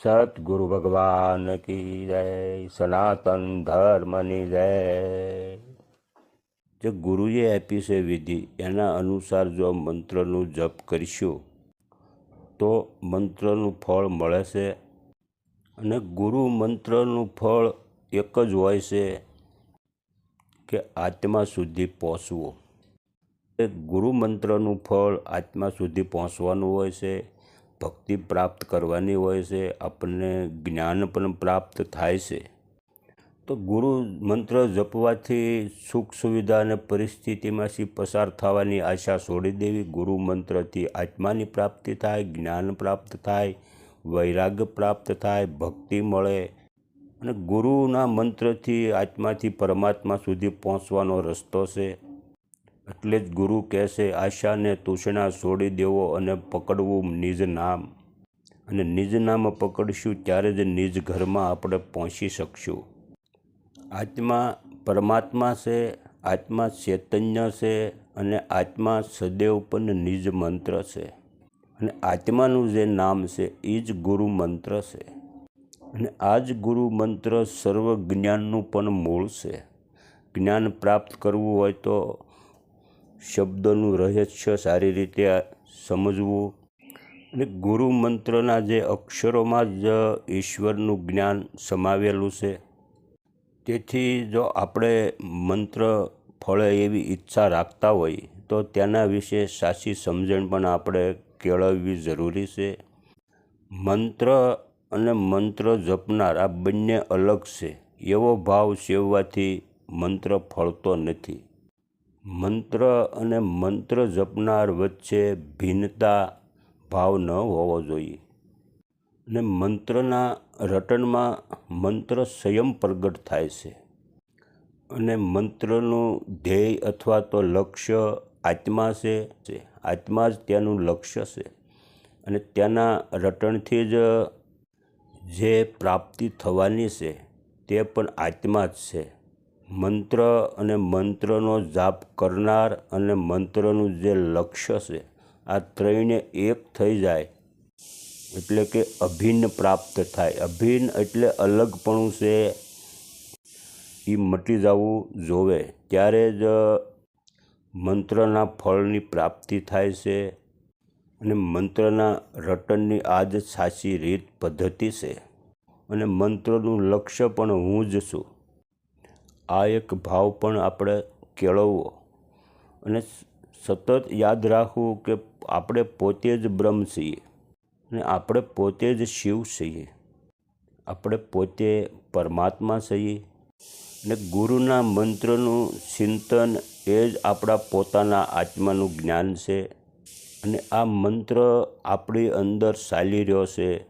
સદગુરુ ભગવાન કી જય સનાતન ધર્મની જય જે ગુરુએ આપી છે વિધિ એના અનુસાર જો મંત્રનું જપ કરીશું તો મંત્રનું ફળ મળે છે અને ગુરુ મંત્રનું ફળ એક જ હોય છે કે આત્મા સુધી પહોંચવું એ ગુરુ મંત્રનું ફળ આત્મા સુધી પહોંચવાનું હોય છે ભક્તિ પ્રાપ્ત કરવાની હોય છે, આપણને જ્ઞાન પણ પ્રાપ્ત થાય છે. તો ગુરુ મંત્ર જપવાથી સુખ સુવિધા અને પરિસ્થિતિમાંથી પસાર થવાની આશા છોડી દેવી. ગુરુ મંત્રથી આત્માની પ્રાપ્તિ થાય, જ્ઞાન પ્રાપ્ત થાય વૈરાગ્ય પ્રાપ્ત થાય, ભક્તિ મળે અને ગુરુના મંત્રથી આત્માથી પરમાત્મા સુધી પહોંચવાનો રસ્તો છે. એટલે જ ગુરુ કહેશે આશાને તૃષ્ણા છોડી દેવો અને પકડવું નિજ નામ. અને નિજ નામ પકડશું ત્યારે જ નિજ ઘરમાં આપણે પહોંચી શકશું. આત્મા પરમાત્મા છે, આત્મા ચૈતન્ય છે અને આત્મા સદૈવ પણ નિજ મંત્ર છે. અને આત્માનું જે નામ છે, એ જ ગુરુ મંત્ર છે. અને આ જ ગુરુ મંત્ર સર્વ જ્ઞાનનું પણ મૂળ છે. જ્ઞાન પ્રાપ્ત કરવું હોય તો શબ્દોનું રહસ્ય સારી રીતે સમજવું અને ગુરુ મંત્રના જે અક્ષરોમાં જ ઈશ્વરનું જ્ઞાન સમાવેલું છે. તેથી જો આપણે મંત્ર, ફળે એવી ઈચ્છા રાખતા હોય, તો તેના વિશે સાચી સમજણ પણ આપણે કેળવવી જરૂરી છે. મંત્ર અને મંત્ર જપનાર આ બંને અલગ છે. એવો ભાવ સેવવાથી મંત્ર ફળતો નથી. મંત્ર અને મંત્ર જપનાર વચ્ચે ભિન્નતા ભાવ ન હોવો જોઈએ. અને મંત્રના રટનમાં મંત્ર સંયમ પ્રગટ થાય છે. અને મંત્રનું ધ્યેય અથવા તો લક્ષ્ય આત્મા છે. આત્મા જ ત્યાંનું લક્ષ્ય છે. અને ત્યાંના રટણથી જ જે પ્રાપ્તિ થવાની છે તે પણ આત્મા જ છે. મંત્ર અને મંત્રનો જાપ કરનાર અને મંત્રનું જે લક્ષ્ય છે, આ ત્રણે એક થઈ જાય. એટલે કે અભિન્ન પ્રાપ્ત થાય. અભિન્ન એટલે અલગપણું છે. એ મટી જવું જોવે. ત્યારે જ મંત્રના ફળની પ્રાપ્તિ થાય છે અને મંત્રના રટનની આ જ સાચી રીત પદ્ધતિ છે. અને મંત્રનું લક્ષ્ય પણ હું જ છું. આ એક ભાવ પણ આપણે કેળવવો. અને સતત યાદ રાખવું કે આપણે પોતે જ બ્રહ્મ છીએ. અને આપણે પોતે જ શિવ છીએ. આપણે પોતે પરમાત્મા છીએ. અને ગુરુના મંત્રનું ચિંતન એ જ આપણા પોતાના આત્માનું જ્ઞાન છે. અને આ મંત્ર આપણી અંદર ચાલી રહ્યો છે.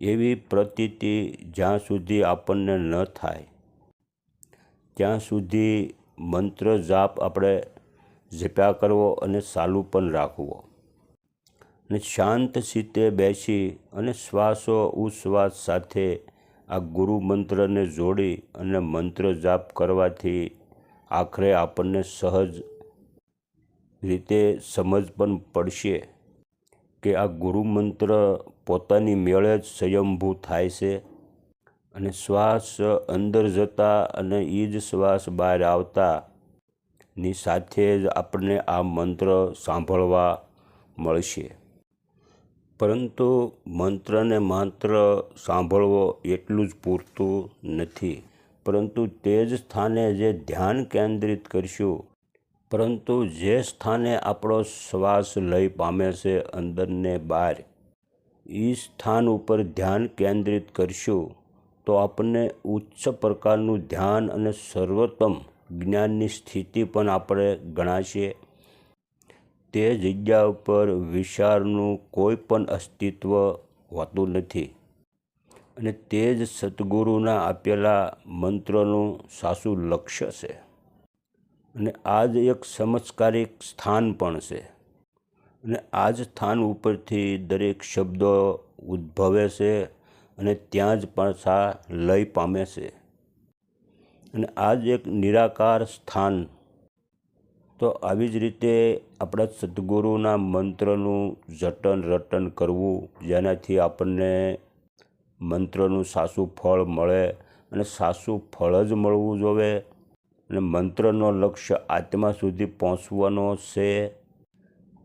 એવી પ્રતીતિ જ્યાં સુધી આપણને ન થાય. ત્યાં સુધી મંત્ર જાપ આપણે જપ્યા કરવો અને ચાલુ પણ રાખવો. અને શાંત સીતે બેસી અને શ્વાસો ઉશ્વાસ સાથે આ ગુરુ મંત્રને જોડી અને મંત્ર જાપ કરવાથી આખરે આપણને સહજ રીતે સમજ પણ પડશે કે આ ગુરુ મંત્ર પોતાની મેળે જ સ્વયંભૂ થાય છે. અને શ્વાસ અંદર જતા અને એ જ શ્વાસ બહાર આવતાની સાથે જ આપણને આ મંત્ર સાંભળવા મળશે. પરંતુ મંત્રને માત્ર સાંભળવો એટલું જ પૂરતું નથી. પરંતુ તે જ સ્થાને જે ધ્યાન કેન્દ્રિત કરશું, પરંતુ જે સ્થાને આપણો શ્વાસ લઈ પામે છે અંદરને બહાર એ સ્થાન ઉપર ધ્યાન કેન્દ્રિત કરશું. તો આપણને ઉચ્ચ પ્રકારનું ધ્યાન અને સર્વોત્તમ જ્ઞાનની સ્થિતિ પણ આપણે ગણાશે. તે જગ્યા ઉપર વિચારનું કોઈ પણ અસ્તિત્વ હોતું નથી. અને તે જ સદગુરુના આપેલા મંત્રનું સાસુ લક્ષ્ય છે. અને આ જ એક ચમત્કારિક સ્થાન પણ છે. અને આ જ સ્થાન ઉપરથી દરેક શબ્દો ઉદ્ભવે છે અને ત્યાં જ પાછા લય પામે છે. અને આ જ એક નિરાકાર સ્થાન. તો આવી જ રીતે આપણા સદગુરુના મંત્રનું જતન રટન કરવું, જેનાથી આપણને મંત્રનું સાસુ ફળ મળે અને સાસુ ફળ જ મળવું જોવે. અને મંત્રનો લક્ષ્ય આત્મા સુધી પહોંચવાનો છે.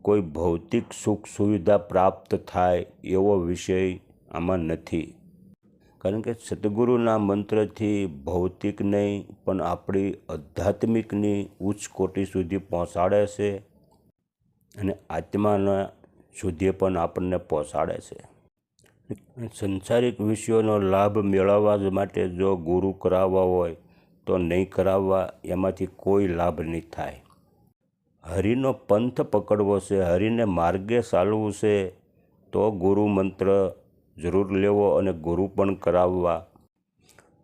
કોઈ ભૌતિક સુખ સુવિધા પ્રાપ્ત થાય એવો વિષય આમાં નથી. કારણ કે સદગુરુના મંત્રથી ભૌતિક નહીં, પણ આપણી આધ્યાત્મિકની ઉચ્ચ કોટી સુધી પહોંચાડે છે અને આત્માના સુધી પણ આપણને પહોંચાડે છે. સંસારિક વિષયોનો લાભ મેળવવા માટે જો ગુરુ કરાવવા હોય, તો નહીં કરાવવા એમાંથી કોઈ લાભ નહીં થાય. હરિનો પંથ પકડવો છે, હરિને માર્ગે ચાલવું છે, તો ગુરુ મંત્ર જરૂર લેવો અને ગુરુ પણ કરાવવા.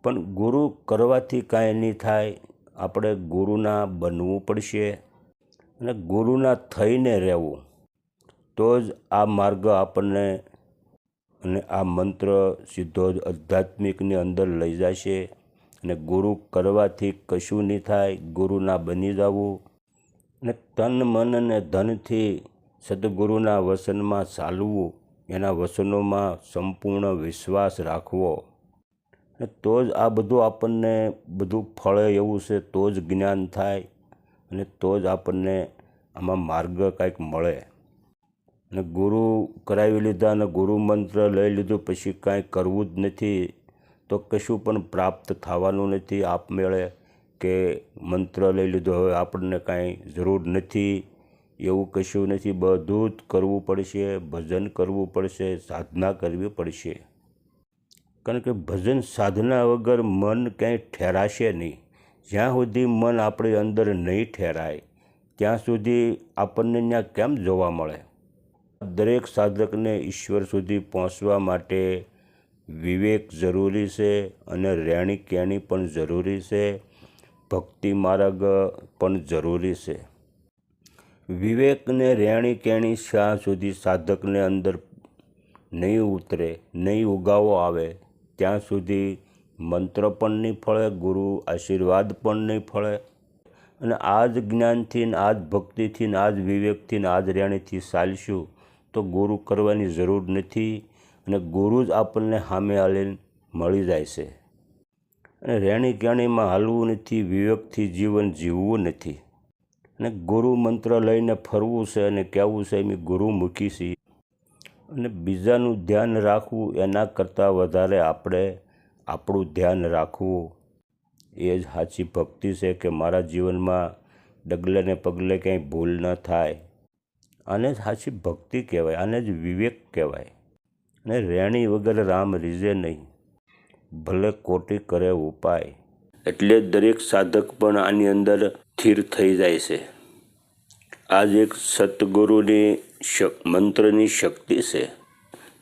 પણ ગુરુ કરવાથી કાંઈ નહીં થાય. આપણે ગુરુના બનવું પડશે અને ગુરુના થઈને રહેવું. તો જ આ માર્ગ આપણને અને આ મંત્ર સીધો જ આધ્યાત્મિકની અંદર લઈ જશે. અને ગુરુ કરવાથી કશું નહીં થાય. ગુરુના બની જવું. અને તન, મન અને ધનથી સદગુરુના વસનમાં ચાલવું. એના વસનોમાં સંપૂર્ણ વિશ્વાસ રાખવો. તો જ આ બધું આપણને બધું ફળે એવું છે, તો જ જ્ઞાન થાય અને તો જ આપણને આમાં માર્ગ કાંઈક મળે. અને ગુરુ કરાવી લીધા અને ગુરુ મંત્ર લઈ લીધું પછી કાંઈ કરવું જ નથી, તો કશું પણ પ્રાપ્ત થવાનું નથી આપમેળે કે મંત્ર લઈ લીધો, હવે આપણને કાંઈ જરૂર નથી. એવું કશું નથી, બધું જ કરવું પડશે, ભજન કરવું પડશે, સાધના કરવી પડશે. કારણ કે ભજન સાધના વગર મન ક્યાંય ઠેરાશે નહીં. જ્યાં સુધી મન આપણી અંદર નહીં ઠેરાય, ત્યાં સુધી આપણને ત્યાં કેમ જોવા મળે? દરેક સાધકને ઈશ્વર સુધી પહોંચવા માટે વિવેક જરૂરી છે અને રહેણી કેણી પણ જરૂરી છે. ભક્તિ માર્ગ પણ જરૂરી છે. વિવેકને રહેણી કેણી શ્યાં સુધી સાધકને અંદર નહીં ઉતરે, નહીં ઉગાવો આવે, ત્યાં સુધી મંત્ર પણ નહીં ફળે, ગુરુ આશીર્વાદ પણ નહીં ફળે. અને આ જ જ્ઞાનથી, ને આ જ ભક્તિથી, ને આ જ વિવેકથી, ને આ જ રહેણીથી ચાલશું તો ગુરુ કરવાની જરૂર નથી અને ગુરુ જ આપણને સામે હાલીને મળી જાય છે. અને રહેણી કેણીમાં હાલવું નથી, વિવેકથી જીવન જીવવું નથી. અને ગુરુ મંત્ર લઈને ફરવું છે અને કહેવું છે એમ ગુરુ મૂકી છીએ. અને બીજાનું ધ્યાન રાખવું એના કરતાં વધારે આપણે આપણું ધ્યાન રાખવું. એ જ સાચી ભક્તિ છે કે મારા જીવનમાં ડગલે ને પગલે ક્યાંય ભૂલ ન થાય. આને જ સાચી ભક્તિ કહેવાય, આને જ વિવેક કહેવાય. અને રેણી વગર રામ રીઝે નહીં. ભલે કોટી કરે ઉપાય. એટલે દરેક સાધક પણ આની અંદર સ્થિર થઈ જાય છે. આ જ એક સતગુરુની મંત્રની શક્તિ છે.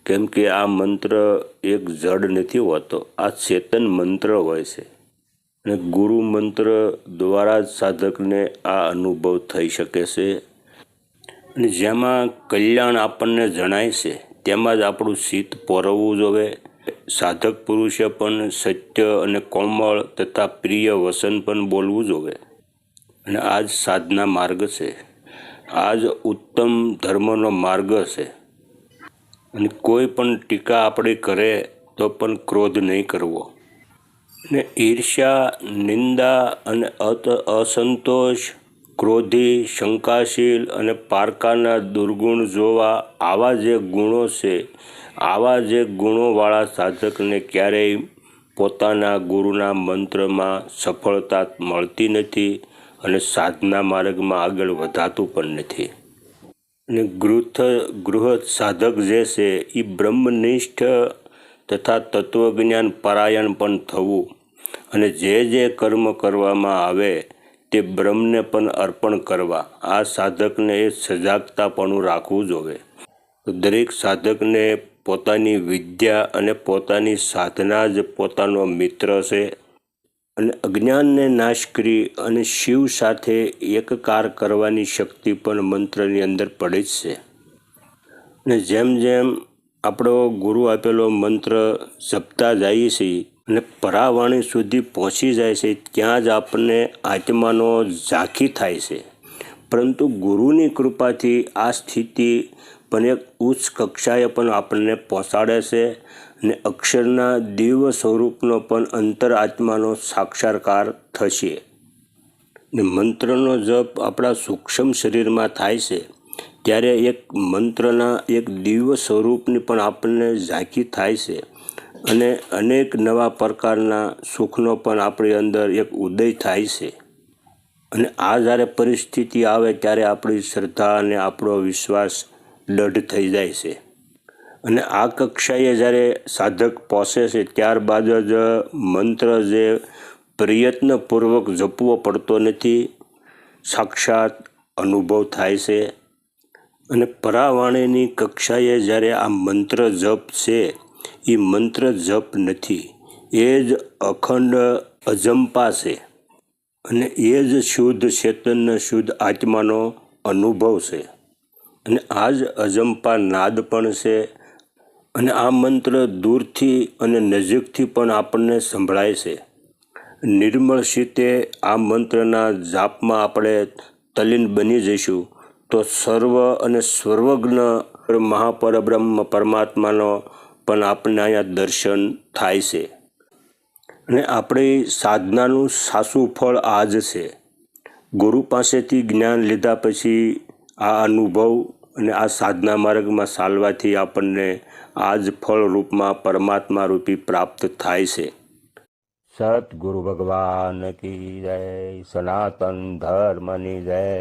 કેમ કે આ મંત્ર એક જડ નથી હોતો, આ ચેતન મંત્ર હોય છે. અને ગુરુ મંત્ર દ્વારા જ સાધકને આ અનુભવ થઈ શકે છે. અને જેમાં કલ્યાણ આપણને જણાય છે, તેમાં જ આપણું શીત પોરવવું જોવે સાધક પુરુષે પણ સત્ય અને કોમળ તથા પ્રિય વસન પણ બોલવું જોવે. અને આ જ સાધના માર્ગ છે. આ જ ઉત્તમ ધર્મનો માર્ગ છે. અને કોઈ પણ ટીકા આપણે કરે તો પણ ક્રોધ નહીં કરવો. ને ઈર્ષ્યા, નિંદા અને અસંતોષ, ક્રોધી, શંકાશીલ અને પારકાના દુર્ગુણ જોવા આવા જે ગુણો છે આવા જે ગુણોવાળા સાધકને ક્યારેય પોતાના ગુરુના મંત્રમાં સફળતા મળતી નથી અને સાધના માર્ગમાં આગળ વધાતું પણ નથી. અને ગૃહ ગૃહ સાધક જે છે એ બ્રહ્મનિષ્ઠ તથા તત્વજ્ઞાન પરાયણ પણ થવું અને જે જે કર્મ કરવામાં આવે તે બ્રહ્મને પણ અર્પણ કરવા. આ સાધકને એ સજાગતાપણું રાખવું જોઈએ દરેક સાધકને પોતાની વિદ્યા અને પોતાની સાધના જ પોતાનો મિત્ર છે. અને અજ્ઞાનને નાશ કરી અને શિવ સાથે એકકાર કરવાની શક્તિ પણ મંત્રની અંદર પડે જ છે. અને જેમ જેમ આપણો ગુરુ આપેલો મંત્ર જપતા જઈએ છીએ અને પરાવાણી સુધી પહોંચી જાય છે, ત્યાં જ આપણને આત્માનો ઝાંખી થાય છે. પરંતુ ગુરુની કૃપાથી આ સ્થિતિ પણ એક ઉચ્ચ કક્ષાએ પણ આપણને પહોંચાડે છે ને અક્ષરના દિવ્ય સ્વરૂપનો પણ અંતરાત્માનો સાક્ષાત્કાર થશે. ને મંત્રનો જપ આપણા સૂક્ષ્મ શરીરમાં થાય છે, ત્યારે એક મંત્રના એક દિવ્ય સ્વરૂપની પણ આપણને ઝાંખી થાય છે અને અનેક નવા પ્રકારના સુખનો પણ આપણી અંદર એક ઉદય થાય છે. અને આ જ્યારે પરિસ્થિતિ આવે ત્યારે આપણી શ્રદ્ધા અને આપણો વિશ્વાસ દઢ થઈ જાય છે. અને આ કક્ષાએ જ્યારે સાધક પહોંચે છે, ત્યારબાદ જ મંત્ર જે પ્રયત્નપૂર્વક જપવો પડતો નથી, સાક્ષાત અનુભવ થાય છે. અને પરાવાણીની કક્ષાએ જ્યારે આ મંત્ર જપ છે એ મંત્ર જપ નથી, એ જ અખંડ અજંપા છે. અને એ જ શુદ્ધ ચેતન શુદ્ધ આત્માનો અનુભવ છે. અને આ જ અજંપા નાદ પણ છે અને આ મંત્ર દૂરથી અને નજીકથી પણ આપણને સંભળાય છે. નિર્મળ સીતે આ મંત્રના જાપમાં આપણે તલીન બની જઈશું તો સર્વ અને સર્વજ્ઞ મહાપરબ્રહ્મ પરમાત્માનો પણ આપણને અહીંયા દર્શન થાય છે. અને આપણી સાધનાનું સાસું ફળ આ જ છે. ગુરુ પાસેથી જ્ઞાન લીધા પછી આ અનુભવ અને આ સાધના માર્ગમાં ચાલવાથી આપણને આ જ ફળ રૂપમાં પરમાત્મા રૂપી પ્રાપ્ત થાય છે. સતગુરુ ભગવાન કી જય, સનાતન ધર્મની જય.